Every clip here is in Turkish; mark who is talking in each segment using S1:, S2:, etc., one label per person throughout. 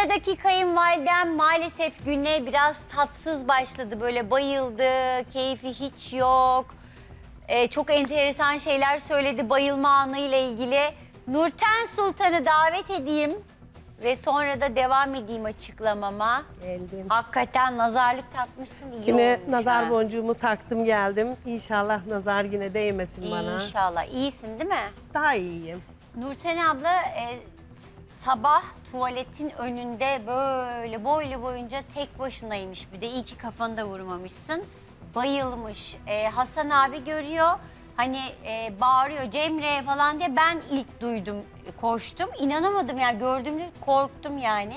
S1: Sıradaki kayınvalidem maalesef güne biraz tatsız başladı. Böyle bayıldı, keyfi hiç yok. Ee, çok enteresan şeyler söyledi bayılma anıyla ilgili. Nurten Sultan'ı davet edeyim ve sonra da devam edeyim açıklamama.
S2: Geldim.
S1: Hakikaten nazarlık takmışsın iyi
S2: Yine
S1: olmuş
S2: nazar
S1: ha.
S2: boncuğumu taktım geldim. İnşallah nazar yine değmesin bana.
S1: İnşallah. İyisin değil mi?
S2: Daha iyiyim.
S1: Nurten abla e, sabah tuvaletin önünde böyle boylu boyunca tek başınaymış bir de iyi ki kafanı da vurmamışsın. Bayılmış. E, Hasan abi görüyor hani e, bağırıyor Cemre falan diye ben ilk duydum koştum. İnanamadım yani gördüğümde korktum yani.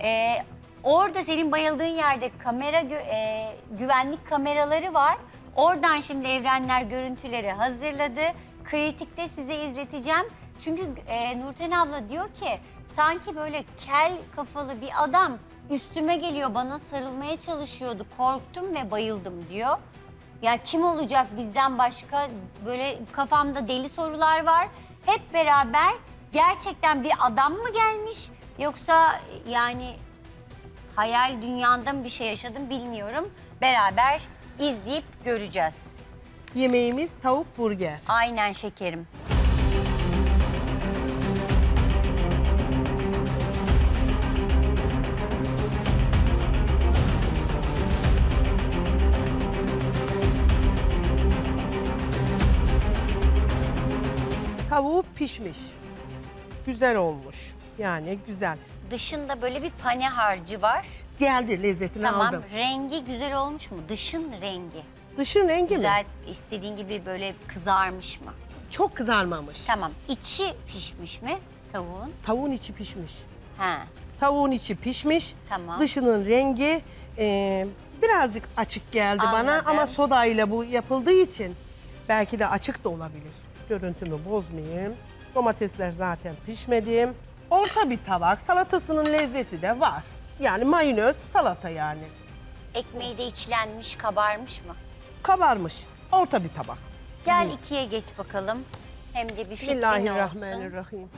S1: E, orada senin bayıldığın yerde kamera gö- e, güvenlik kameraları var. Oradan şimdi Evrenler görüntüleri hazırladı. Kritikte size izleteceğim. Çünkü e, Nurten abla diyor ki sanki böyle kel kafalı bir adam üstüme geliyor bana sarılmaya çalışıyordu. Korktum ve bayıldım diyor. Ya kim olacak bizden başka böyle kafamda deli sorular var. Hep beraber gerçekten bir adam mı gelmiş yoksa yani hayal dünyanda mı bir şey yaşadım bilmiyorum. Beraber izleyip göreceğiz.
S2: Yemeğimiz tavuk burger.
S1: Aynen şekerim.
S2: Tavuğu pişmiş. Güzel olmuş. Yani güzel.
S1: Dışında böyle bir pane harcı var.
S2: Geldi lezzetini
S1: Tamam.
S2: aldım.
S1: Rengi güzel olmuş mu? Dışın rengi.
S2: Dışın rengi mi?
S1: Güzel istediğin gibi böyle kızarmış mı?
S2: Çok kızarmamış.
S1: Tamam. İçi pişmiş mi tavuğun?
S2: Tavuğun içi pişmiş.
S1: Ha.
S2: Tavuğun içi pişmiş.
S1: Tamam.
S2: Dışının rengi e, birazcık açık geldi bana
S1: Anladım.
S2: ama sodayla bu yapıldığı için belki de açık da olabilir. Görüntümü bozmayayım. Domatesler zaten pişmedi. Orta bir tabak. Salatasının lezzeti de var. Yani mayonez salata yani.
S1: Ekmeği de içlenmiş, kabarmış mı?
S2: Kabarmış. Orta bir tabak.
S1: Gel ikiye geç bakalım. Hem de bir fikrin olsun.
S2: Bismillahirrahmanirrahim.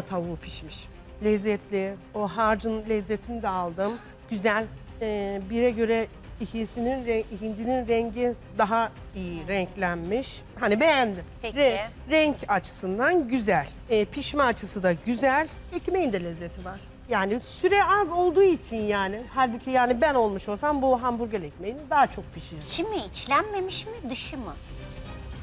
S2: Da tavuğu pişmiş. Lezzetli. O harcın lezzetini de aldım. Güzel. Ee, bire göre ikisinin re- ikincinin rengi daha iyi renklenmiş. Hani beğendim.
S1: Peki.
S2: renk açısından güzel. Ee, pişme açısı da güzel. Ekmeğin de lezzeti var. Yani süre az olduğu için yani. Halbuki yani ben olmuş olsam bu hamburger ekmeğini daha çok pişiririm.
S1: İçi mi, içlenmemiş mi, dışı mı?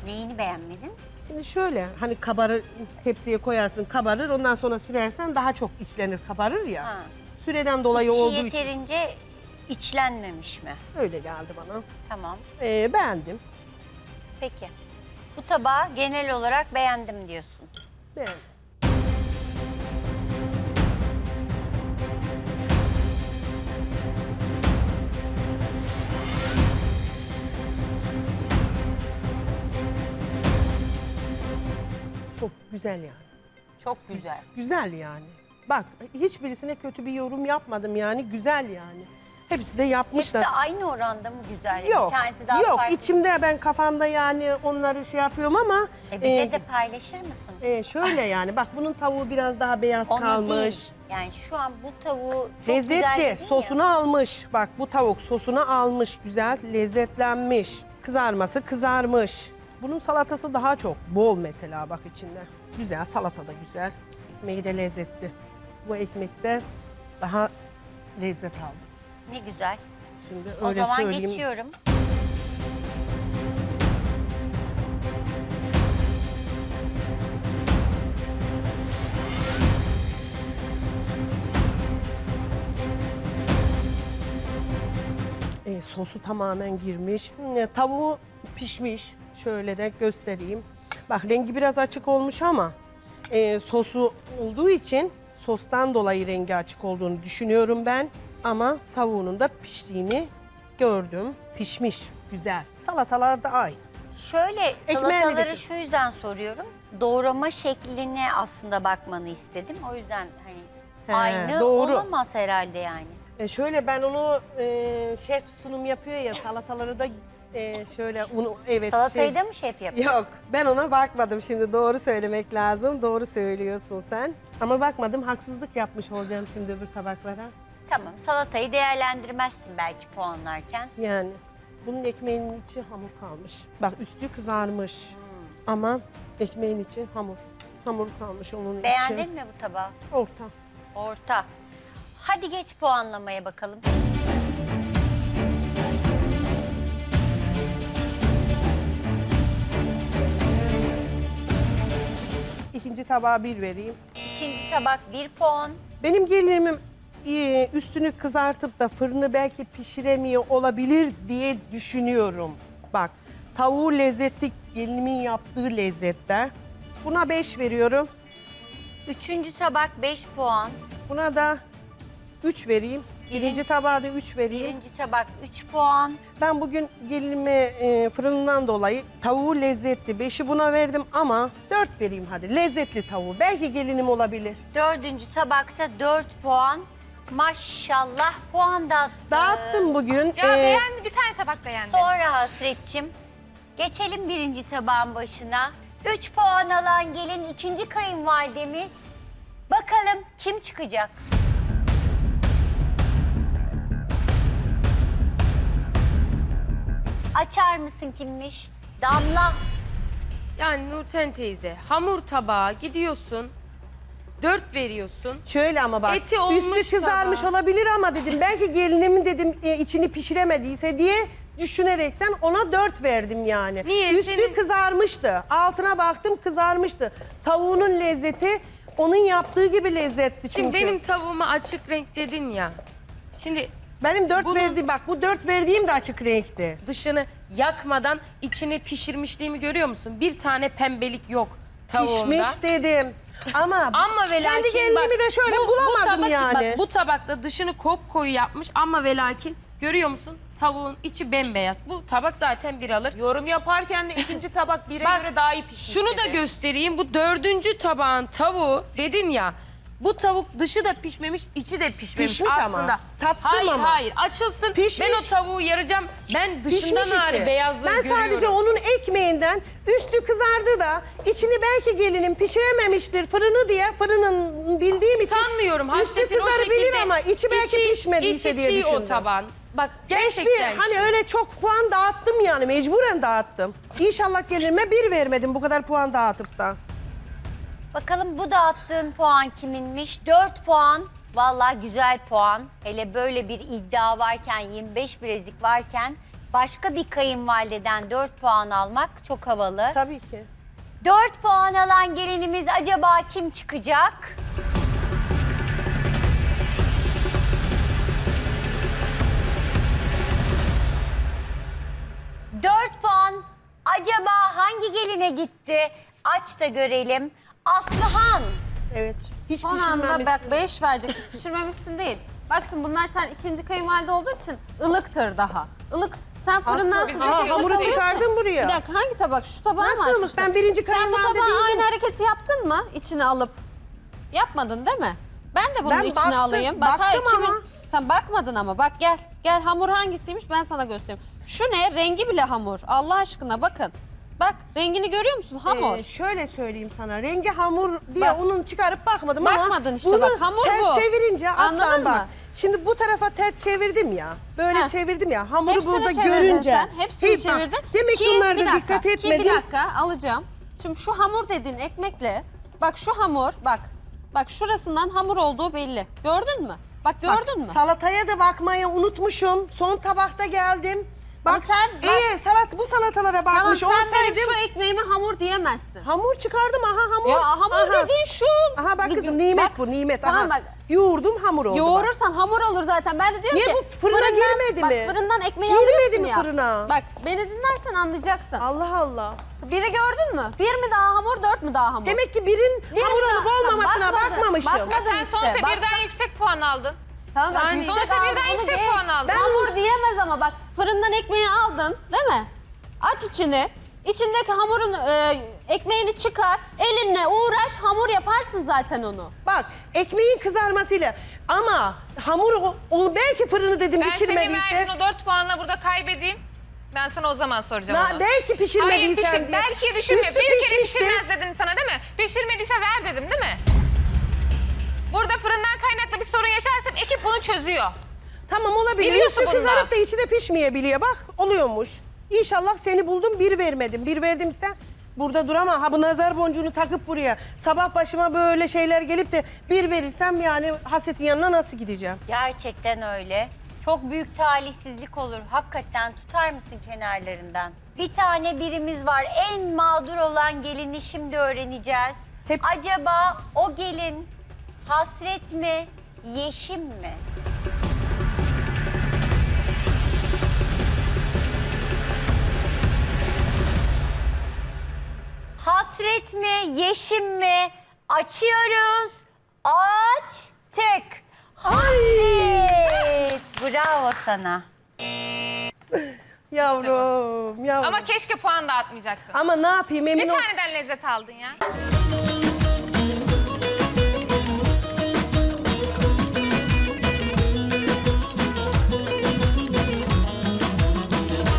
S1: Neyini beğenmedin?
S2: Şimdi şöyle hani kabarır tepsiye koyarsın kabarır ondan sonra sürersen daha çok içlenir kabarır ya.
S1: Ha.
S2: Süreden dolayı
S1: İçi
S2: olduğu için
S1: yeterince içlenmemiş mi?
S2: öyle geldi bana.
S1: Tamam.
S2: Ee, beğendim.
S1: Peki. Bu tabağı genel olarak beğendim diyorsun.
S2: Beğendim. Güzel yani.
S1: Çok güzel.
S2: Güzel yani. Bak hiçbirisine kötü bir yorum yapmadım yani güzel yani. Hepsi de yapmışlar.
S1: Hepsi aynı oranda mı güzel?
S2: Yok.
S1: Bir tanesi daha
S2: Yok
S1: farklı.
S2: içimde ben kafamda yani onları şey yapıyorum ama
S1: E bize
S2: e,
S1: de paylaşır mısın?
S2: e, şöyle yani bak bunun tavuğu biraz daha beyaz
S1: Onu
S2: kalmış.
S1: değil. Yani şu an bu tavuğu çok güzel
S2: Lezzetli.
S1: dedin
S2: Sosunu
S1: ya.
S2: almış. Bak bu tavuk sosunu almış. Güzel lezzetlenmiş. Kızarması kızarmış. Bunun salatası daha çok bol mesela bak içinde. Güzel salata da güzel. Ekmeği de lezzetli. Bu ekmekte daha lezzet aldım.
S1: Ne güzel.
S2: Şimdi
S1: O
S2: öyle
S1: zaman
S2: söyleyeyim.
S1: geçiyorum.
S2: E, sosu tamamen girmiş. E, tavuğu pişmiş. Şöyle de göstereyim. Bak rengi biraz açık olmuş ama e, sosu olduğu için sostan dolayı rengi açık olduğunu düşünüyorum ben. Ama tavuğunun da piştiğini gördüm. Pişmiş, güzel. Salatalar da aynı.
S1: Şöyle
S2: Ekmeğini
S1: salataları şu yüzden soruyorum. Doğrama şekline aslında bakmanı istedim. O yüzden hani
S2: He,
S1: aynı
S2: doğru.
S1: olamaz herhalde yani.
S2: E şöyle ben onu e, şef sunum yapıyor ya salataları da e, şöyle unu evet
S1: Salatayı
S2: şey-
S1: da mı şef yapıyor?
S2: Yok ben ona bakmadım şimdi doğru söylemek lazım. Doğru söylüyorsun sen. Ama bakmadım haksızlık yapmış olacağım şimdi öbür tabaklara.
S1: Tamam salatayı değerlendirmezsin belki puanlarken.
S2: Yani bunun ekmeğinin içi hamur kalmış. Bak üstü kızarmış. Ama ekmeğin içi hamur. Hamur kalmış onun
S1: Beğendin
S2: içi.
S1: mi bu tabağı?
S2: Orta.
S1: Orta. Hadi geç puanlamaya bakalım.
S2: İkinci tabağa bir vereyim.
S1: İkinci tabak 1 puan.
S2: Benim gelinim e, üstünü kızartıp da fırını belki pişiremiyor olabilir diye düşünüyorum. Bak tavuğu lezzetli gelinimin yaptığı lezzette. Buna 5 veriyorum.
S1: Üçüncü tabak 5 puan.
S2: Buna da 3 vereyim. Birinci tabağa da 3 vereyim.
S1: Birinci tabak 3 puan.
S2: Ben bugün gelinime e, fırından dolayı tavuğu lezzetli. 5'i buna verdim ama 4 vereyim hadi. Lezzetli tavuğu. Belki gelinim olabilir.
S1: Dördüncü tabakta 4 puan. Maşallah puan dağıttı.
S2: Dağıttım bugün.
S3: Ya
S2: E,
S3: beğendi bir tane tabak beğendi.
S1: Sonra Hasretçim geçelim birinci tabağın başına. 3 puan alan gelin ikinci kayınvalidemiz. Bakalım kim çıkacak? Açar mısın kimmiş? Damla.
S3: Yani Nurten teyze hamur tabağı gidiyorsun. Dört veriyorsun.
S2: Şöyle ama bak
S3: Eti olmuş
S2: üstü kızarmış
S3: tabağı.
S2: olabilir ama dedim belki gelinimin dedim e, içini pişiremediyse diye düşünerekten ona dört verdim yani.
S3: Niye?
S2: Üstü
S3: Senin-
S2: kızarmıştı. Altına baktım kızarmıştı. Tavuğunun lezzeti onun yaptığı gibi lezzetli çünkü.
S3: Şimdi benim tavuğuma açık renk dedin ya. Şimdi
S2: benim dört
S3: Bunun-
S2: verdi bak bu dört verdiğim de açık renkti.
S3: dışını yakmadan içini pişirmişliğimi görüyor musun? Bir tane pembelik yok tavuğunda.
S2: Pişmiş dedim. Ama,
S3: Ama ve
S2: kendi
S3: lakin
S2: gelinimi
S3: bak,
S2: de şöyle
S3: bu- bu
S2: bulamadım
S3: tabak-
S2: yani.
S3: Bak, bu tabakta dışını kop koyu yapmış ama ve lakin görüyor musun? Tavuğun içi bembeyaz. Bu tabak zaten bir alır.
S4: Yorum yaparken de ikinci tabak bire
S3: Bak,
S4: göre daha iyi pişmiş
S3: Şunu da
S4: dedi.
S3: göstereyim. Bu dördüncü tabağın tavuğu dedin ya. Bu tavuk dışı da pişmemiş, içi de pişmemiş
S2: Pişmiş ama.
S3: aslında.
S2: Tattım
S3: hayır,
S2: ama.
S3: Hayır, açılsın.
S2: Pişmiş.
S3: Ben o tavuğu yaracağım. Ben dışından
S2: Pişmiş
S3: hariç
S2: içi.
S3: beyazlığı
S2: Ben
S3: görüyorum.
S2: sadece onun ekmeğinden üstü kızardı da içini belki gelinim pişirememiştir fırını diye fırının bildiğim için
S3: Sanmıyorum.
S2: üstü
S3: Hasretin o
S2: kızarabilir
S3: şekilde.
S2: ama içi belki pişmediyse
S3: içi
S2: diye
S3: çiğ
S2: düşündüm.
S3: o taban. Bak
S2: Beş
S3: gerçekten
S2: bir, hani öyle çok puan dağıttım yani mecburen dağıttım. İnşallah gelirime bir vermedim bu kadar puan dağıtıp da.
S1: Bakalım bu dağıttığın puan kiminmiş? 4 puan. Vallahi güzel puan. Hele böyle bir iddia varken, 25 bilezik varken başka bir kayınvalideden 4 puan almak çok havalı.
S2: Tabii ki.
S1: 4 puan alan gelinimiz acaba kim çıkacak? Dört puan acaba hangi geline gitti? Aç da görelim. Aslıhan.
S2: Evet. Hiç
S5: Son anda
S2: pişirmemişsin.
S5: bak 5 verecek. Pişirmemişsin değil. Bak şimdi bunlar sen ikinci kayınvalide olduğu için ılıktır daha. Ilık. Sen fırından
S2: Aslında-
S5: sıcak
S2: Aa,
S5: ılık
S2: hamuru
S5: alıyorsun.
S2: çıkardın buraya.
S5: Bir dakika hangi tabak? Şu tabağı mı
S2: Nasıl
S5: açmıştın?
S2: Ben birinci
S5: Sen bu
S2: kayınvalide
S5: tabağa
S2: değilim.
S5: aynı hareketi yaptın mı? İçine alıp. Yapmadın değil mi? Ben de bunun
S2: Ben
S5: içine
S2: baktım,
S5: alayım. Bak,
S2: baktım ama.
S5: Tamam bakmadın ama bak gel. Gel hamur hangisiymiş ben sana göstereyim. Şu ne? Rengi bile hamur. Allah aşkına bakın. Bak rengini görüyor musun? Hamur.
S2: Ee, şöyle söyleyeyim sana. Rengi hamur diye
S5: Bak.
S2: onun çıkarıp bakmadım ama
S5: Bakmadın işte
S2: bunu
S5: bak, hamur
S2: ters
S5: bu.
S2: çevirince aslan
S5: Anladın
S2: bak.
S5: mı?
S2: Şimdi bu tarafa ters çevirdim ya. Böyle
S5: Heh.
S2: çevirdim ya. Hamuru
S5: Hepsini
S2: burada
S5: çevirdin
S2: görünce.
S5: sen. Hepsini
S2: Hey, bak,
S5: çevirdin.
S2: Demek ki onlar
S5: bir dakika,
S2: dikkat
S5: ki
S2: etmedi.
S5: bir dakika alacağım. Şimdi şu hamur dediğin ekmekle bak şu hamur bak. Bak şurasından hamur olduğu belli. Gördün mü? Bak
S2: Bak,
S5: gördün mü?
S2: Salataya da bakmayı unutmuşum. Son tabakta geldim. Bak,
S5: sen bak-
S2: eğer salat bu salatalara
S5: Tamam
S2: bakmış
S5: sen benim
S2: olsaydım
S5: şu ekmeğime hamur diyemezsin.
S2: hamur çıkardım aha hamur.
S5: Ya hamur
S2: Aha.
S5: dediğin şu.
S2: Aha bak kızım nimet
S5: Bak,
S2: bu nimet.
S5: Tamam
S2: aha.
S5: bak.
S2: Yoğurdum hamur oldu bak.
S5: Yoğurursan hamur olur zaten. Ben de diyorum
S2: Niye
S5: ki
S2: bu fırına girmedi
S5: bak,
S2: mi?
S5: fırından ekmeği
S2: Girmedi
S5: alıyorsun
S2: mi
S5: ya.
S2: fırına?
S5: Bak beni dinlersen anlayacaksın.
S2: Allah Allah.
S5: Biri gördün mü? Bir mi daha hamur, dört mü daha hamur?
S2: Demek ki birin
S5: Bir
S2: hamur olup olmamasına bakmamışım.
S5: bakmadın.
S3: Sen
S5: işte,
S3: sonuçta
S5: bak
S3: birden yüksek puan aldın.
S5: Tamam bak
S3: Yani
S5: yüksek
S3: sonuçta
S5: aldın,
S3: birden
S5: onu
S3: yüksek
S5: geç.
S3: puan aldın.
S5: Ben hamur diyemez ama bak fırından ekmeği aldın değil mi? Aç içini. İçindeki hamurun e, ekmeğini çıkar, elinle uğraş, hamur yaparsın zaten onu.
S2: Bak ekmeğin kızarmasıyla ama hamur o, o belki fırını dedim
S6: Ben senin
S2: pişirmediyse.
S6: verdiğin o dört puanla burada kaybedeyim. Ben sana o zaman soracağım
S2: Na,
S6: onu.
S2: belki pişirmediysen
S6: Hayır pişir,
S2: diye.
S6: belki düşünme.
S2: Üstü
S6: bir kere
S2: pişmişti.
S6: pişirmez dedim sana değil mi? Pişirmediyse ver dedim değil mi? Burada fırından kaynaklı bir sorun yaşarsam ekip bunu çözüyor.
S2: Tamam olabilir.
S6: Biliyorsun
S2: Üstü
S6: bunu da.
S2: kızarıp da içi de pişmeyebiliyor. Bak oluyormuş. İnşallah seni buldum bir vermedim. Bir verdimse burada duramam. Ha bu nazar boncuğunu takıp buraya. Sabah başıma böyle şeyler gelip de bir verirsem yani hasetin yanına nasıl gideceğim?
S1: Gerçekten öyle. Çok büyük talihsizlik olur. Hakikaten tutar mısın kenarlarından? Bir tane birimiz var. En mağdur olan gelini şimdi öğreneceğiz.
S2: Hepsi-
S1: Acaba o gelin hasret mi, yeşim mi? Hasret mi, yeşim mi? Açıyoruz. Açtık. Hasret. Bravo sana.
S2: Yavrum, yavrum. Ama,
S6: Ama keşke puan dağıtmayacaktın.
S2: ne yapayım emin
S6: Bir
S2: ol.
S6: taneden lezzet aldın ya.